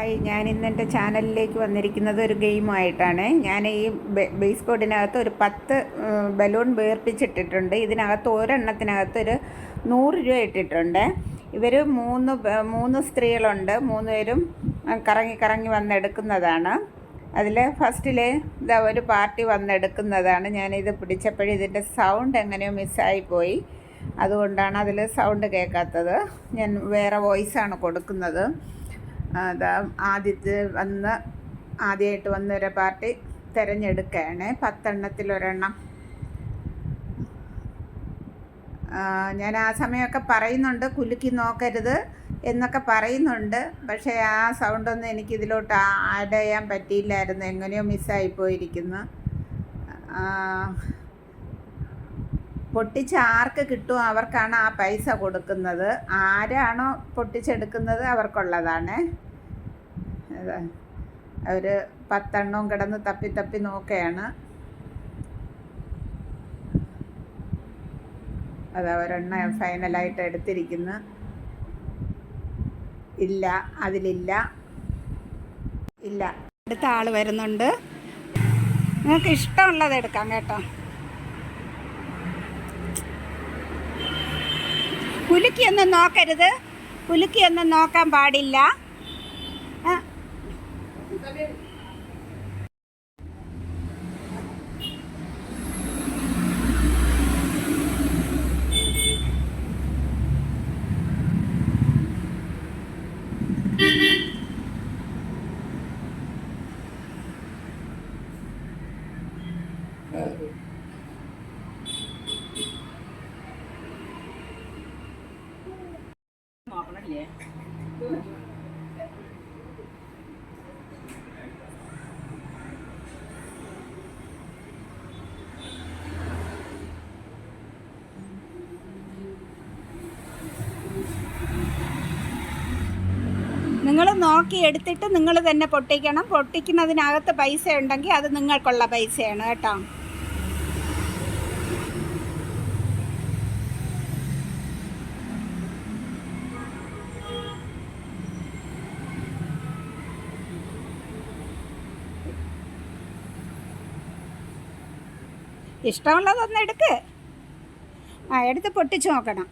Hi ഞാൻ ഇന്ന് എന്റെ ചാനലിലേക്ക് വന്നിരിക്കുന്നത് ഒരു ഗെയിമായിട്ടാണ്. ഞാൻ ഈ ബേസ് കോഡിനകത്ത് ഒരു പത്ത് ബലൂൺ വേർപ്പിച്ചിട്ടിട്ടുണ്ട്. ഇതിനകത്ത് ഒരെണ്ണത്തിനകത്ത് ഒരു നൂറ് രൂപ ഇട്ടിട്ടുണ്ട്. ഇവർ മൂന്ന് മൂന്ന് സ്ത്രീകളുണ്ട്. മൂന്ന് പേരും കറങ്ങി കറങ്ങി വന്നെടുക്കുന്നതാണ്. അതിൽ ഫസ്റ്റിൽ ഇതാ ഒരു പാർട്ടി വന്നെടുക്കുന്നതാണ്. ഞാനിത് പിടിച്ചപ്പോഴും ഇതിന്റെ സൗണ്ട് എങ്ങനെയോ മിസ്സായിപ്പോയി അതുകൊണ്ടാണ് അതിൽ സൗണ്ട് കേൾക്കാത്തത്. ഞാൻ വേറെ വോയിസാണ് കൊടുക്കുന്നത്. ആദ്യത്തെ വന്ന് ആദ്യമായിട്ട് വന്ന ഒരു പാർട്ടി തിരഞ്ഞെടുക്കുകയാണ് പത്തെണ്ണത്തിൽ ഒരെണ്ണം ഞാൻ ആ സമയമൊക്കെ പറയുന്നുണ്ട് കുലുക്കി നോക്കരുത് എന്നൊക്കെ പറയുന്നുണ്ട്. പക്ഷേ ആ സൗണ്ടൊന്നും എനിക്ക് ഇതിലോട്ട് ആഡ് ചെയ്യാൻ പറ്റിയില്ലായിരുന്നു. എങ്ങനെയോ മിസ്സായി പോയിരിക്കുന്നു. ആ, പൊട്ടിച്ച് ആർക്ക് കിട്ടുമോ അവർക്കാണ് ആ പൈസ കൊടുക്കുന്നത്. ആരാണോ പൊട്ടിച്ചെടുക്കുന്നത് അവർക്കുള്ളതാണ്. അവർ പത്തെണ്ണവും കിടന്ന് തപ്പി തപ്പി നോക്കുകയാണ്. അത് ഒരെണ്ണം ഫൈനലായിട്ട് എടുത്തിരിക്കുന്നു. ഇല്ല അതിലില്ല. ഇല്ല. അടുത്ത ആൾ വരുന്നുണ്ട്. നിങ്ങൾക്ക് ഇഷ്ടമുള്ളത് എടുക്കാം കേട്ടോ. കുലുക്കിയൊന്നും നോക്കരുത്. കുലുക്കിയൊന്നും നോക്കാൻ പാടില്ല. നിങ്ങൾ നോക്കി എടുത്തിട്ട് നിങ്ങൾ തന്നെ പൊട്ടിക്കണം. പൊട്ടിക്കുന്നതിനകത്ത് പൈസ ഉണ്ടെങ്കിൽ അത് നിങ്ങൾക്കുള്ള പൈസയാണ് കേട്ടോ. ഇഷ്ടമുള്ളതൊന്ന് എടുക്ക്. ആ എടുത്ത് പൊട്ടിച്ച് നോക്കണം.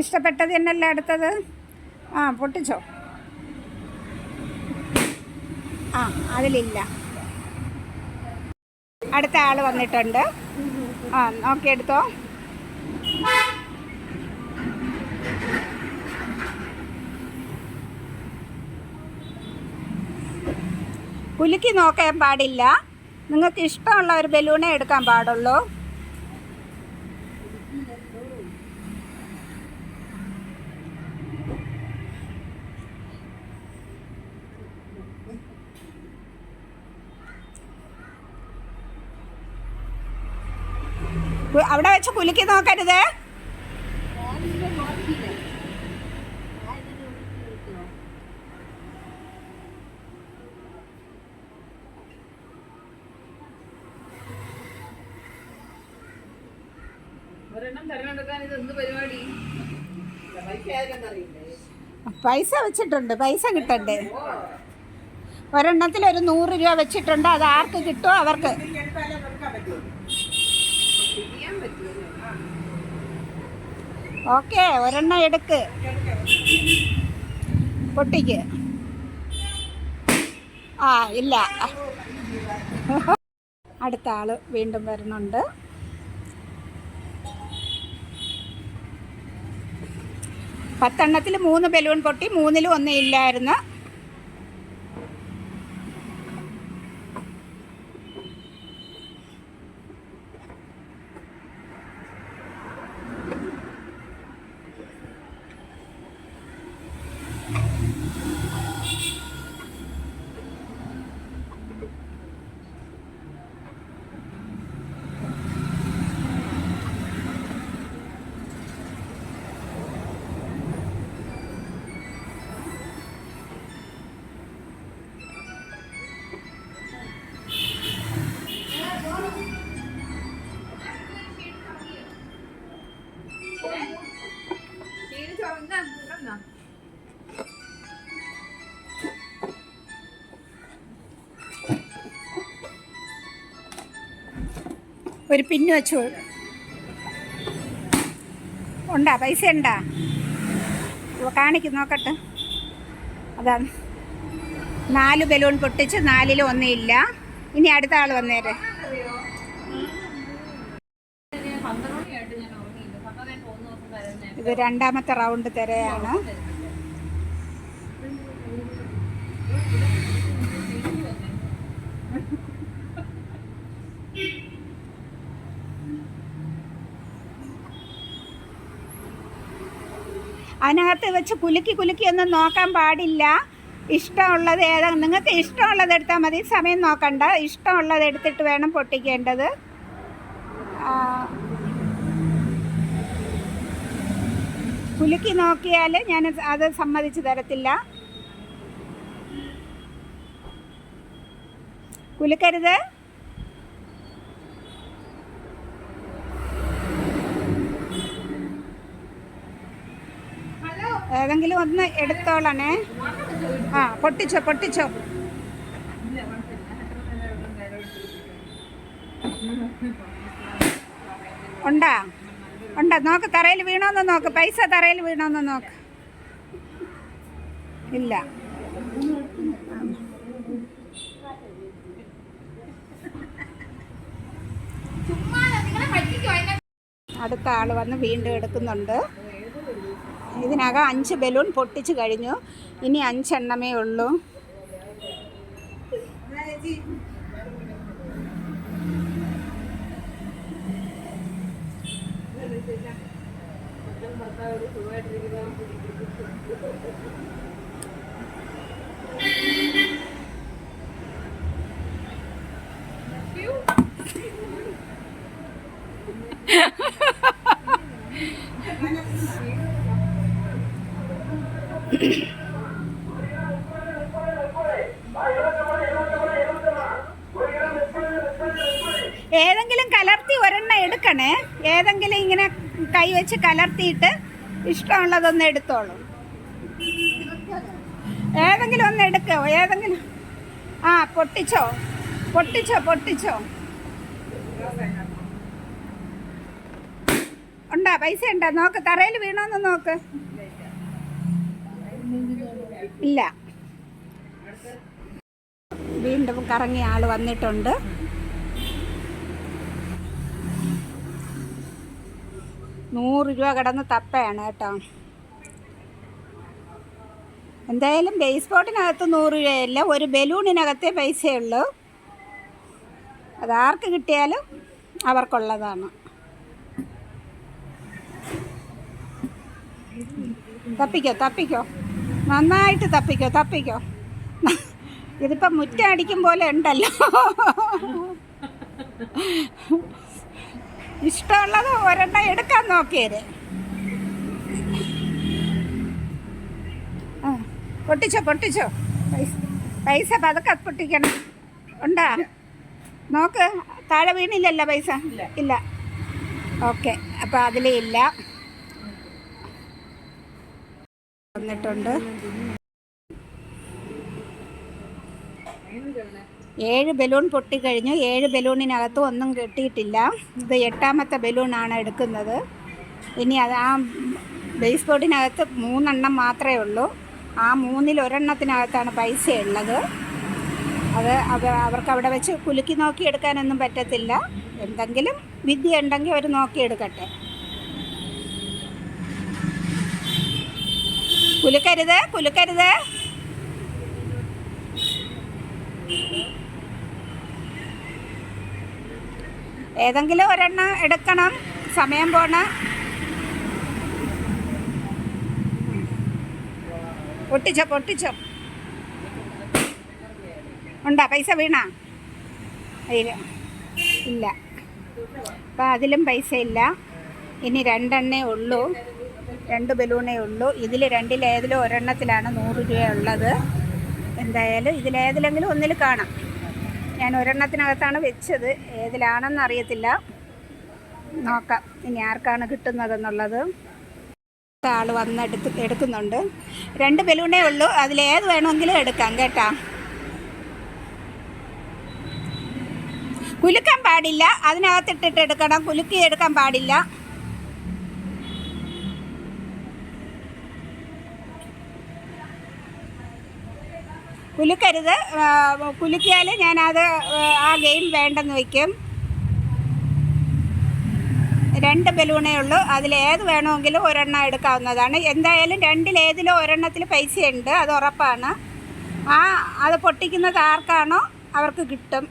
ഇഷ്ടപ്പെട്ടത് എന്നല്ല എടുത്തത് ആ പൊട്ടിച്ചോ. ആ അതിലില്ല. അടുത്ത ആൾ വന്നിട്ടുണ്ട്. ആ നോക്കി എടുത്തോ. കുലുക്കി നോക്കാൻ പാടില്ല. നിങ്ങൾക്ക് ഇഷ്ടമുള്ള ഒരു ബലൂണേ എടുക്കാൻ പാടുള്ളൂ. അവിടെ വെച്ച് കുലുക്കി നോക്കരുത്. ഒരെണ്ണം തെരഞ്ഞെടുക്കാൻ ഇത് എന്ത് പരിപാടി? പൈസ വെച്ചിട്ടുണ്ട് പൈസ കിട്ടണ്ടേ? ഒരെണ്ണത്തിൽ ഒരു നൂറ് രൂപ വെച്ചിട്ടുണ്ട് അത് ആർക്ക് കിട്ടുമോ അവർക്ക്? ഓക്കെ ഒരെണ്ണം എടുക്ക്. പൊട്ടിക്ക്. ആ ഇല്ല. അടുത്ത ആൾ വീണ്ടും വരുന്നുണ്ട്. പത്തെണ്ണത്തിൽ മൂന്ന് ബലൂൺ പൊട്ടി മൂന്നിലും ഒന്നും ഇല്ലായിരുന്നു. ഒരു പിന്ന് വെച്ചു. ഉണ്ടാ? പൈസ ഉണ്ടാ? കാണിക്കും നോക്കട്ടെ. അതാണ് നാല് ബലൂൺ പൊട്ടിച്ച് നാലിലും ഒന്നുമില്ല ഇനി അടുത്ത ആൾ വന്നേരെ. ഇത് രണ്ടാമത്തെ റൗണ്ട് തിരയാണ്. അതിനകത്ത് വെച്ച് കുലുക്കി കുലുക്കി ഒന്നും നോക്കാൻ പാടില്ല. ഇഷ്ടമുള്ളത് ഏതാ? നിങ്ങൾക്ക് ഇഷ്ടമുള്ളത് എടുത്താൽ മതി. സമയം നോക്കണ്ട. ഇഷ്ടമുള്ളത് എടുത്തിട്ട് വേണം പൊട്ടിക്കേണ്ടത്. കുലുക്കി നോക്കിയാൽ ഞാൻ അത് സമ്മതിച്ച് തരത്തില്ല. കുലുക്കരുത്. ഏതെങ്കിലും ഒന്ന് എടുത്തോളണേ. ആ പൊട്ടിച്ചോ പൊട്ടിച്ചോ. ഉണ്ടാ? ഉണ്ടോ? നോക്ക് തറയിൽ വീണോന്ന് നോക്ക്. പൈസ തറയിൽ വീണോന്ന് നോക്ക്. ഇല്ല. അടുത്ത ആൾ വന്ന് വീണ്ടും എടുക്കുന്നുണ്ട്. ഇതിനകം അഞ്ച് ബലൂൺ പൊട്ടിച്ച് കഴിഞ്ഞു. ഇനി അഞ്ചെണ്ണമേ ഉള്ളൂ. ഏതെങ്കിലും കലർത്തി ഒരെണ്ണം എടുക്കണേ. ഏതെങ്കിലും ഇങ്ങനെ കൈ വെച്ച് കലർത്തിയിട്ട് ഇഷ്ടമുള്ളതൊന്ന് എടുത്തോളൂ. ഏതെങ്കിലും ഒന്ന് എടുക്കോ? ഏതെങ്കിലും? ആ പൊട്ടിച്ചോ? പൊട്ടിച്ചോ പൊട്ടിച്ചോ? ഉണ്ടാ? പൈസ ഉണ്ടാ? നോക്ക് തറയിൽ വീണോന്ന് നോക്ക്. ഇല്ല. വീണ്ടും കറങ്ങിയ ആൾ വന്നിട്ടുണ്ട്. നൂറ് രൂപ കിടന്ന് തപ്പയാണ് കേട്ടോ. എന്തായാലും ബേസ് ബോട്ടിനകത്ത് നൂറ് രൂപയല്ല ഒരു ബലൂണിനകത്തേ പൈസയുള്ളൂ അതാർക്ക് കിട്ടിയാലും അവർക്കുള്ളതാണ്. തപ്പിക്കോ തപ്പിക്കോ? നന്നായിട്ട് തപ്പിക്കോ തപ്പിക്കോ. ഇതിപ്പം മുറ്റടിക്കും പോലെ ഉണ്ടല്ലോ. ഇഷ്ടമുള്ളത് ഒരെണ്ണം എടുക്കാൻ നോക്കിയത് ആ പൊട്ടിച്ചോ പൊട്ടിച്ചോ. പൈസ പൈസ പതുക്കെ പൊട്ടിക്കണം. ഉണ്ടാ? നോക്ക് താഴെ വീണില്ലല്ലോ പൈസ? ഇല്ല. ഓക്കെ അപ്പോൾ അതിലേ ഇല്ല. വന്നിട്ടുണ്ട്. ഏഴ് ബലൂൺ പൊട്ടിക്കഴിഞ്ഞു ഏഴ് ബലൂണിനകത്ത് ഒന്നും കിട്ടിയിട്ടില്ല. ഇത് എട്ടാമത്തെ ബലൂണാണ് എടുക്കുന്നത്. ഇനി അത് ആ ബേസ് ബോർഡിനകത്ത് മൂന്നെണ്ണം മാത്രമേ ഉള്ളൂ. ആ മൂന്നിൽ ഒരെണ്ണത്തിനകത്താണ് പൈസ ഉള്ളത്. അത് അവ അവർക്ക് അവിടെ വെച്ച് കുലുക്കി നോക്കി എടുക്കാനൊന്നും പറ്റത്തില്ല. എന്തെങ്കിലും വിദ്യ ഉണ്ടെങ്കിൽ അവർ നോക്കിയെടുക്കട്ടെ. കുലുക്കരുത് കുലുക്കരുത് ഏതെങ്കിലും ഒരെണ്ണം എടുക്കണം. സമയം പോണ. പൊട്ടിച്ചോ പൊട്ടിച്ചോ. ഉണ്ടാ? പൈസ വീണാ? ഇല്ല. അപ്പം അതിലും പൈസ ഇല്ല ഇനി രണ്ടെണ്ണേ ഉള്ളൂ. രണ്ട് ബലൂണേ ഉള്ളൂ. ഇതിൽ രണ്ടിലേതിലും ഒരെണ്ണത്തിലാണ് നൂറ് രൂപ ഉള്ളത് എന്തായാലും ഇതിലേതിലെങ്കിലും ഒന്നിൽ കാണാം. ഞാൻ ഒരെണ്ണത്തിനകത്താണ് വെച്ചത്. ഏതിലാണെന്ന് അറിയത്തില്ല. നോക്കാം. ഇനി ആർക്കാണ് കിട്ടുന്നതെന്നുള്ളത്. ആൾ വന്ന് എടുത്ത് എടുക്കുന്നുണ്ട്. രണ്ട് ബലൂണേ ഉള്ളൂ. അതിലേത് വേണമെങ്കിലും എടുക്കാം കേട്ടാ. കുലുക്കാൻ പാടില്ല. അതിനകത്തിട്ടിട്ട് എടുക്കണം. കുലുക്കി എടുക്കാൻ പാടില്ല. കുലുക്കരുത്. കുലുക്കിയാൽ ഞാനത് ആ, ഗെയിം വേണ്ടെന്ന് വയ്ക്കും രണ്ട് ബലൂണേ ഉള്ളൂ. അതിൽ ഏത് വേണമെങ്കിലും ഒരെണ്ണം എടുക്കാവുന്നതാണ്. എന്തായാലും രണ്ടിലേതിലും ഒരെണ്ണത്തിൽ പൈസയുണ്ട്. അത് ഉറപ്പാണ്. ആ അത് പൊട്ടിക്കുന്നത് ആർക്കാണോ അവർക്ക് കിട്ടും.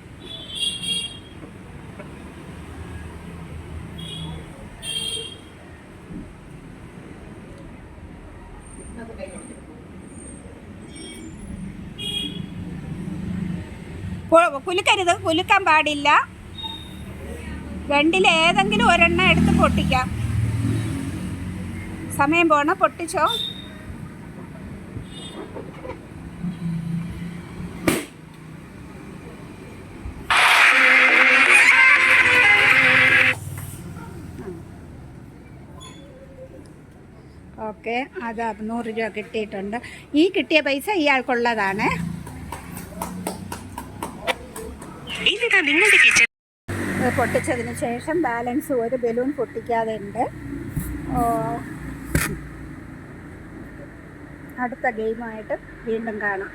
കുലുക്കരുത്. കുലുക്കാൻ പാടില്ല. രണ്ടിൽ ഏതെങ്കിലും ഒരെണ്ണം എടുത്ത് പൊട്ടിക്കാം. സമയം പോണ? പൊട്ടിച്ചോ? ഓക്കെ. അത് നൂറ് രൂപ കിട്ടിയിട്ടുണ്ട്. ഈ കിട്ടിയ പൈസ ഇയാൾക്കുള്ളതാണ്. നിങ്ങളുടെ പൊട്ടിച്ചതിന് ശേഷം ബാലൻസ് ഒരു ബലൂൺ പൊട്ടിക്കാതെ ഉണ്ട്. അടുത്ത ഗെയിമായിട്ട് വീണ്ടും കാണാം.